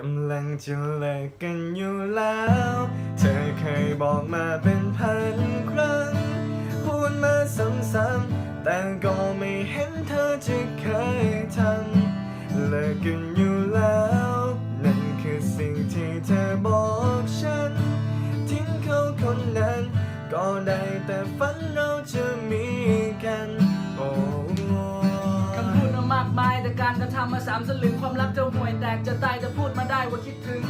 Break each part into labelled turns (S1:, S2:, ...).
S1: กำลังจะเลิกกันอยู่แล้ว เธอเคยบอกมาเป็นพันครั้ง พูดมาซ้ำๆแต่ก็ไม่เห็นเธอจะเคยทำเลิกกันอยู่แล้ว นั่นคือสิ่งที่เธอบอกฉัน ทิ้งเขาคนนั้น ก็ได้แต่ฝันเราจะมีกันโอ้
S2: คำพูดมามากมายแต่การกระทำมาสามสลึงความรักจะห่วย คิดถึง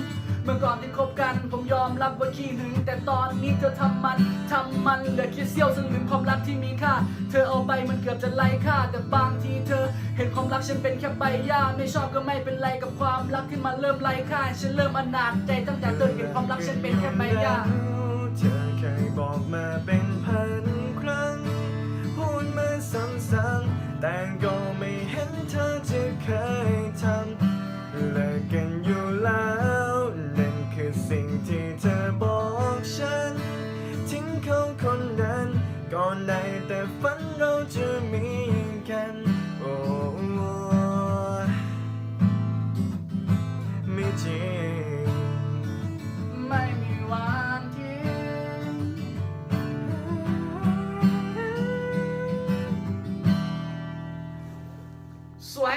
S2: เมื่อก่อนที่คบกัน ผมยอมรับว่าขี้หึง แต่ตอนนี้เธอทำมันทำมันเหลือแค่เสี้ยวสลึงความรักที่มีค่า เธอเอาไปมันเกือบจะไร้ค่า แต่บางทีเธอ เห็นความรักฉันเป็นแค่ใบหญ้าไม่ชอบก็ไม่เป็นไรกับความรักที่มันเริ่มไร้ค่า ฉันเริ่มอนาจใจตั้งแต่เธอเห็นความรักฉันเป็นแค่ใบหญ้า
S1: เธอเคยบอกมาเป็นพันครั้ง พูดมาซ้ำๆแต่ก็ จริง ไม่มีวันที่สวย